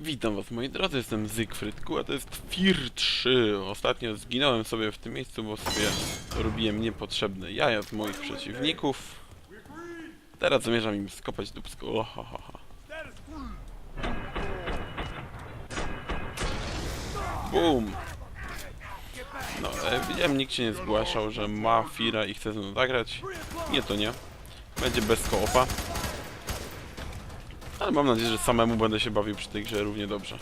Witam was moi drodzy, jestem Zygfryd, a to jest FIR 3. Ostatnio zginąłem sobie w tym miejscu, bo sobie robiłem niepotrzebne jaja z moich przeciwników. Teraz zamierzam im skopać dupsko. Ohohoho. Boom! No, e, widziałem, nikt się nie zgłaszał, że ma Fira i chce ze mną zagrać. Nie, to nie. Będzie bez koopa. Ale mam nadzieję, że samemu będę się bawił przy tej grze równie dobrze.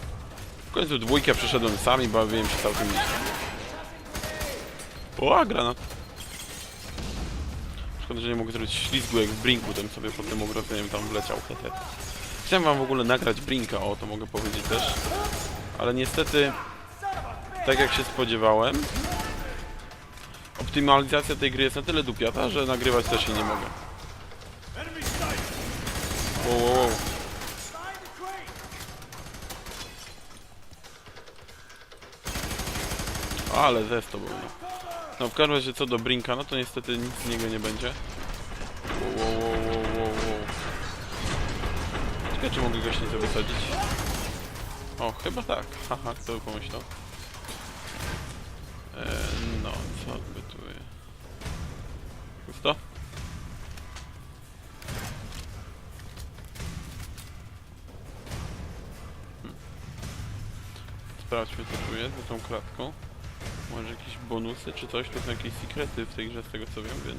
W końcu dwójkę przeszedłem sam i bawiłem się całkiem nieźle. O, granat. Szkoda, że nie mogę zrobić ślizgu jak w Brinku, tym sobie pod tym ogrodzeniem tam wleciał. Chciałem wam w ogóle nagrać Brinka, o to mogę powiedzieć też. Ale niestety, tak jak się spodziewałem, optymalizacja tej gry jest na tyle dupiata, że nagrywać też jej nie mogę. Wow, wow, wow. Ale zes to był. No. no w każdym razie co do Brinka, no to niestety nic z niego nie będzie. Wow, wow, wow, wow, wow. Ciekawe czy mogę go nie wysadzić. O, chyba tak. Haha, kto by pomyślał. E, no, co by tu jest? Pusto? Sprawdźmy co tu jest za tą klatką. Może jakieś bonusy czy coś, to są jakieś sekrety w tej grze z tego co wiem, więc...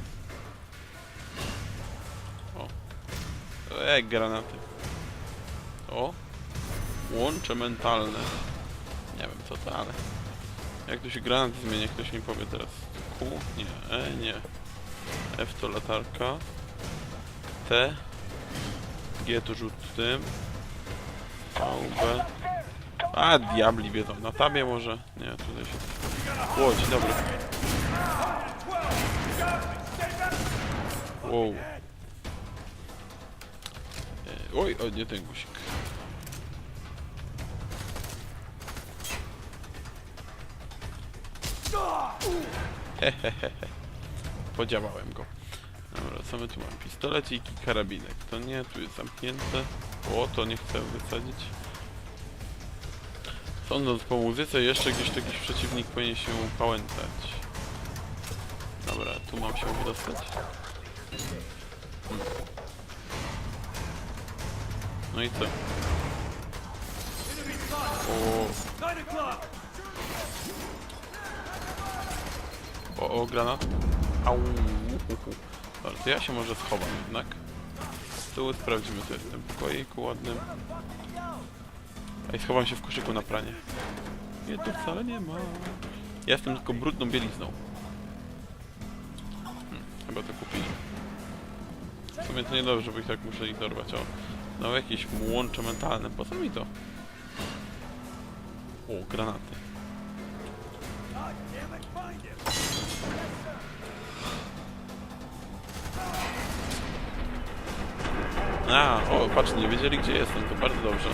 O. E, granaty. O. Łącze mentalne. Nie wiem co to, ale... Jak tu się granaty zmienia, ktoś mi powie teraz. Q? Nie. E, nie. F to latarka. T. G to rzut tym. V, B. A, diabli wiedzą. Na tabie może? Nie, tutaj się... Łodź, dobra. Wow. E, Oj, o, nie ten guzik. Hehehe. Podziałałem go. Dobra, co my tu mamy? Pistolecik i karabinek. To nie, tu jest zamknięte. O, to nie chcę wysadzić. Sądząc po muzyce, jeszcze gdzieś tu jakiś przeciwnik powinien się pałętać. Dobra, tu mam się wydostać. No i co? O, o, o granat. Au. Dobra, to ja się może schowam jednak. Tyłu sprawdzimy, co jest w tym pokoiku ładnym. Ej, schowam się w koszyku na pranie. Nie, to wcale nie ma. Ja jestem tylko brudną bielizną. Hmm, chyba to kupili. W sumie to niedobrze, bo ich tak muszę ich dorwać. O, no jakieś łącze mentalne. Po co mi to? O, granaty. A, o, patrz, nie wiedzieli gdzie jestem, to bardzo dobrze.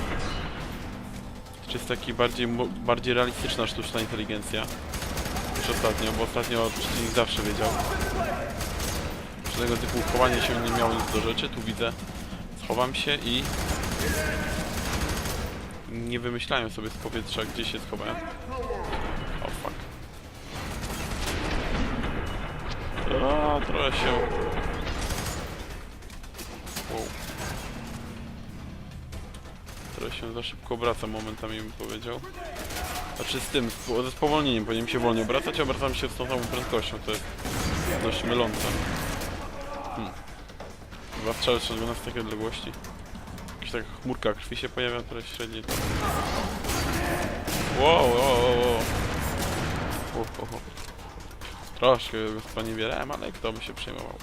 Czy jest taki bardziej, bardziej realistyczna sztuczna inteligencja niż ostatnio, bo ostatnio przeciwnik zawsze wiedział. Przy tego typu chowanie się nie miało nic do rzeczy, tu widzę, schowam się i nie wymyślają sobie z powietrza, gdzie się schowałem. O fuck. A, trochę się... Trochę się za szybko obraca momentami bym powiedział. Znaczy z tym, z- ze spowolnieniem powinienem się wolniej obracać, a obracam się z tą samą prędkością, to jest dość mylące. Hmm. Dwa strzały strzelone z takiej odległości. Jakaś taka chmurka krwi się pojawia, która średniej. Wow, wow, wow, wow. Troszkę go sponiewierałem, ale kto by się przejmował.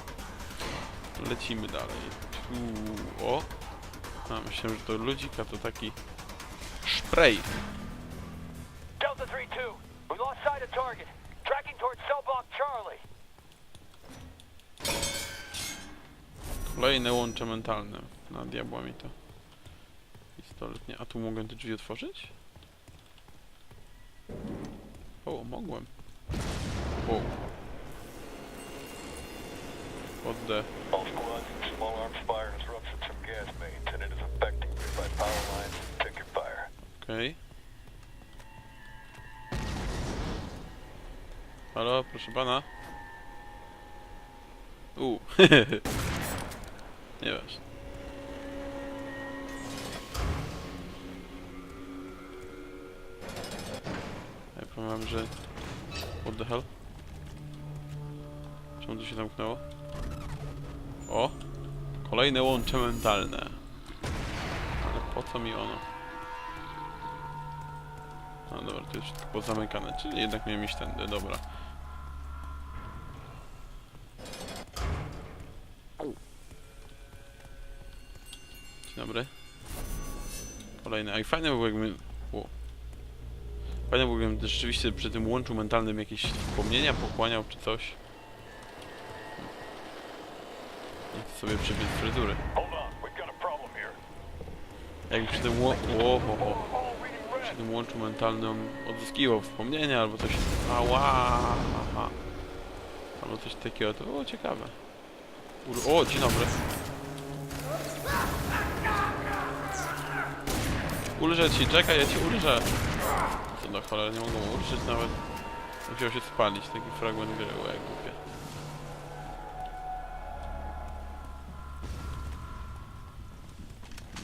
Lecimy dalej. Tu, o. A, myślałem, że to ludzika to taki spray. Delta 3-2, we lost sight of target. Tracking towards cell block Charlie. Kolejne łącze mentalne. Na diabła mi to. Pistolet nie. A tu mogłem te drzwi otworzyć? O, mogłem. O. What the... Okej. Halo, proszę pana. U. Nie wiesz. Ja powiem, że... What the hell? Czemu to się zamknęło? O! Kolejne łącze mentalne. Ale po co mi ono? Dobra, to jest pozamykane, czyli jednak miałem iść tędy, dobra. Dzień dobry. Kolejny, a i fajne było jakby... O. Fajne było jakbym rzeczywiście przy tym łączu mentalnym jakieś wspomnienia pochłaniał czy coś. Nie chcę sobie przybiec fryzury. Jakby przy tym ło... o, o, o. All reading przy red. Tym łączu mentalnym odzyskiwał wspomnienia albo coś. Ała! Aha. Albo coś takiego, to było ciekawe. Ur- o, dzień dobry. Ulżę ci, czekaj, ja ci ulżę. Co do cholery, nie mogą ulżyć nawet. Musiał się spalić, taki fragment gry, jak głupie.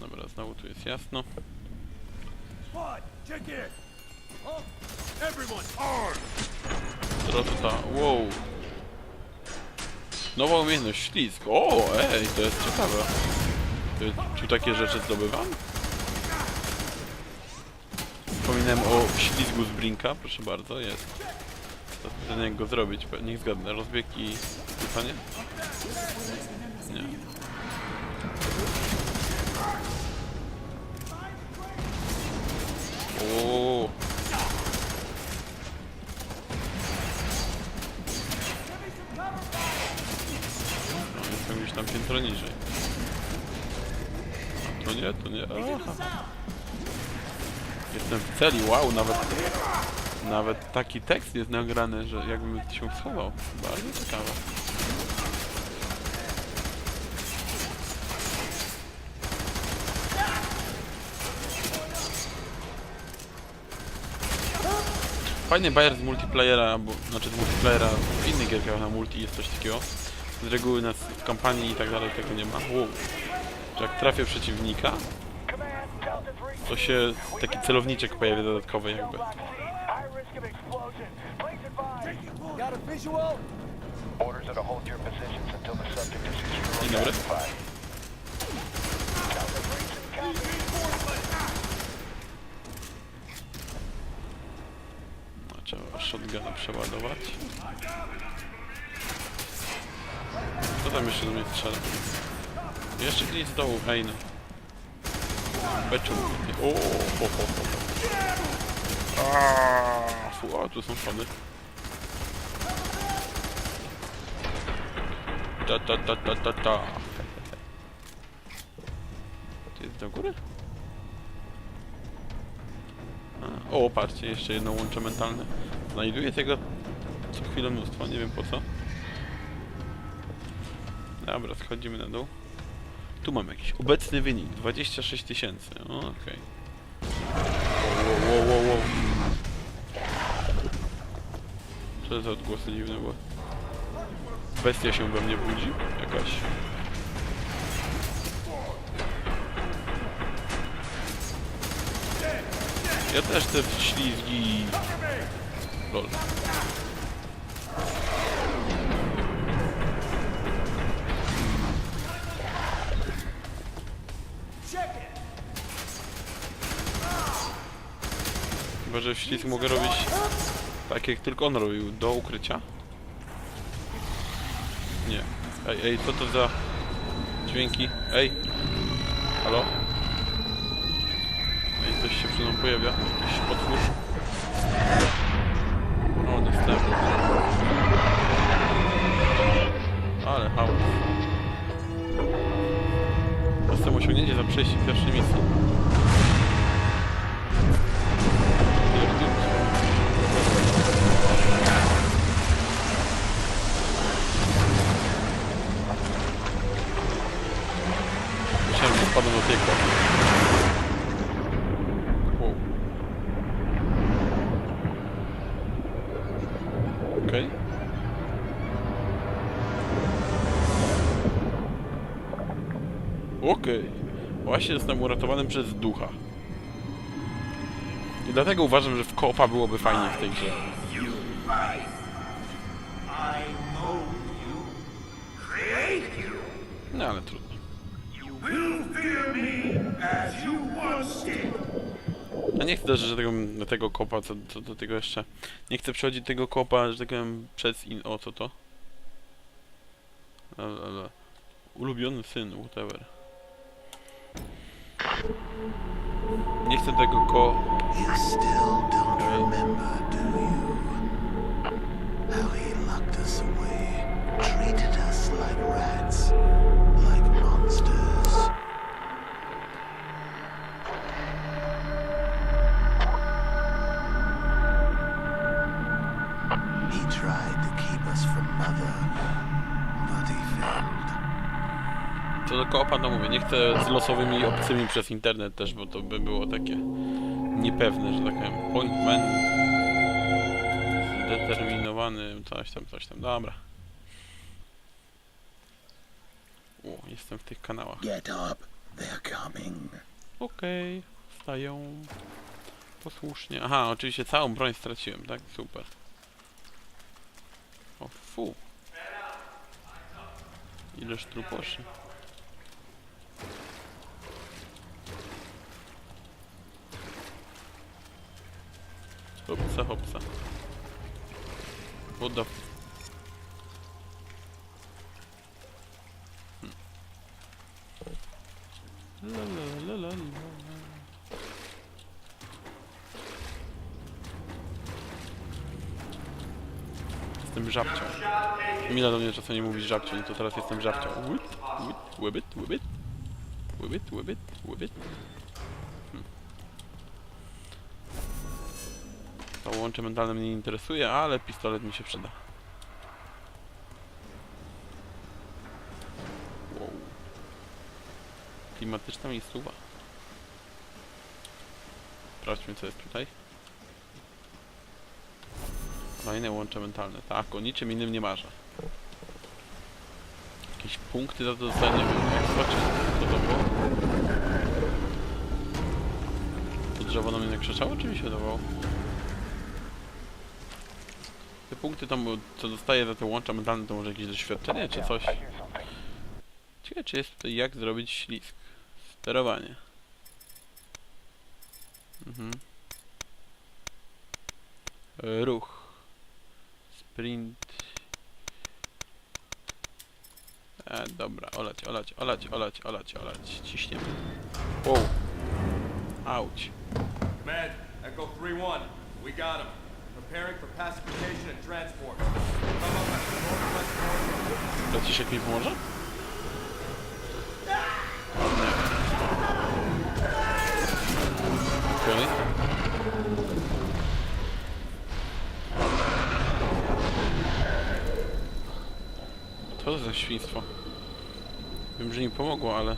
Dobra, znowu tu jest jasno. Check in. Huh? Everyone, armed. Trota, wow. Nowa umiejętność, ślizg. O, ej, to jest ciekawe. Ty, czy takie rzeczy zdobywam? Wspominałem o ślizgu z Brinka, proszę bardzo, jest. To pytanie jak go zrobić, niech zgadnę. Rozbieg i? Nie. No, jestem gdzieś tam piętro niżej. To nie, to nie. Aha. Jestem w celi, wow, nawet nawet taki tekst jest nagrany, że jakbym się schował. Bardzo ciekawe. Fajny bajer z multiplayera, bo, znaczy z multiplayera w innych gierkach na multi jest coś takiego. Z reguły na, w kampanii i tak dalej tego nie ma. Wow. Że jak trafię przeciwnika, Command, Delta 3 to się taki celowniczek pojawia dodatkowy jakby. High risk of explosion. Please advise. Got a visual? Orders are to hold your positions until the subject is Dzień securely dobry. identified. Delta 3 copy. No, trzeba shotguna przeładować. Co tam jeszcze do mnie strzela? Jeszcze gdzieś z dołu, ej no. Beczu. O, ho, ho, ho. Fu, o, tu są schody. Ta, ta, ta, ta, ta, ta. To jest do góry? A, O, patrzcie, jeszcze jedno łącze mentalne. Znajduję tego co chwilę mnóstwo, nie wiem po co. Dobra, schodzimy na dół. Tu mam jakiś obecny wynik, 26 tysięcy. Okej. Wow, wow, wow, wow. Co za odgłosy dziwne były? Bestia się we mnie budzi? Jakaś. Ja też te ślizgi. Lol. Chyba, że ślizg mogę robić tak jak tylko on robił, do ukrycia. Nie. Ej, ej, co to za dźwięki? Ej! Halo? Ej, coś się przy pojawia. Jakiś potwór. Dostęp. Ale chaos. Dostęp osiągnięcie za przejście pierwszej misji. Właśnie zostałem uratowany przez ducha. I dlatego uważam, że w kopa byłoby fajnie w tej grze. No ale trudno. A nie chcę też, że tego, do tego kopa, co, co do tego jeszcze... Nie chcę przechodzić tego kopa, że tak powiem, przez in... O, co to? Ale, ale... Ulubiony syn, whatever. Nie chcę tego ko... Co do koopa, no mówię, nie chcę z losowymi obcymi przez internet też, bo to by było takie niepewne, że tak powiem. Point man zdeterminowany, coś tam, coś tam, dobra. O, jestem w tych kanałach. Get up, they're coming. Okej, wstają posłusznie. Aha, oczywiście całą broń straciłem, tak? Super. O fu. Ileż truposzy. Hopsa, hopsa. What the f... La la la la la. Jestem żabcią. Mila do mnie czasem nie mówi żabcią, no to teraz jestem żabcią. Whip, whip, whibbit, whibbit. Whibbit, whibbit, whibbit. Hmm. To łącze mentalne mnie nie interesuje, ale pistolet mi się przyda. Wow. Klimatyczna miejscowa. Sprawdźmy co jest tutaj. Kolejne łącze mentalne. Tak, o niczym innym nie marzę. Jakieś punkty za to dostanie, nie wiem, jak zobaczyć, co to było. To drzewo na mnie nakrzyczało, czy mi się wydawało? Te punkty tam, co dostaję za te łącza mentalne, to może jakieś doświadczenie, czy coś? Ciekawe, czy jest tutaj jak zrobić ślisk. Sterowanie. Mhm. E, Ruch. Sprint. E, dobra, olać, olać, olać, olać, olać, olać. Ciśniemy. Wow. Auć. Med, Echo 3-1. We got him. Preparing for pacification and transport. Come up at the northwest corner. Braciszek mi pomoże? Okej. To za świństwo. Wiem, że mi pomogło, ale...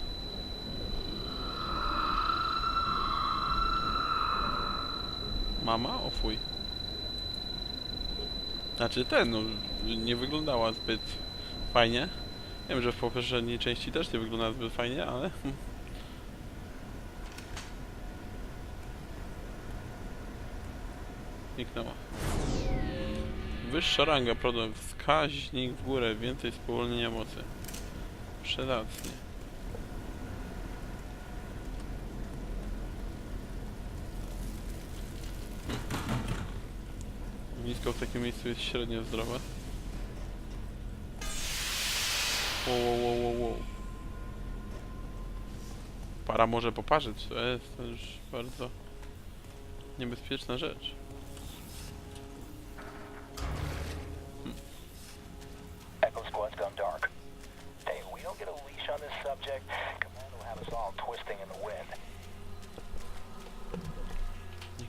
Mama? O fuj. Znaczy ten, no, nie wyglądała zbyt fajnie. Wiem, że w poprzedniej części też nie wygląda zbyt fajnie, ale... Zniknęła. Wyższa ranga, problem. Wskaźnik w górę, więcej spowolnienia mocy. Przydatnie. Nisko w takim miejscu jest średnio zdrowe. Wow, wow, wow, wow. Para może poparzyć, to jest też bardzo niebezpieczna rzecz.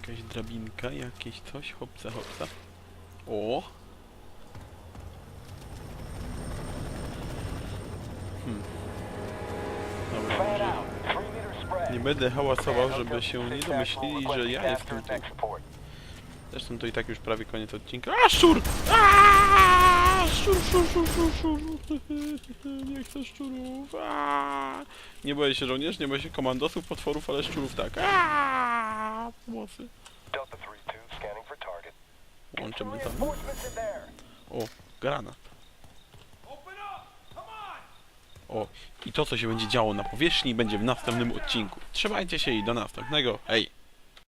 Jakaś drabinka, jakieś coś, hopsa, hopsa. O! Hmm. Dobra, może nie będę hałasował, żeby się nie 26 domyślili, że ja jestem tu. Zresztą to i tak już prawie koniec odcinka. A, szczur! Aaaa! szczur, szczur, szczur, szczur, szczur. Nie chcę szczurów. Aaa. Nie boję się żołnierz, nie boję się komandosów, potworów, ale szczurów tak. Aaa. Pomocy. Delta 3-2 scanning for target. Łączymy tam. O, granat. O, i to co się będzie działo na powierzchni będzie w następnym odcinku. Trzymajcie się i do następnego. Hej!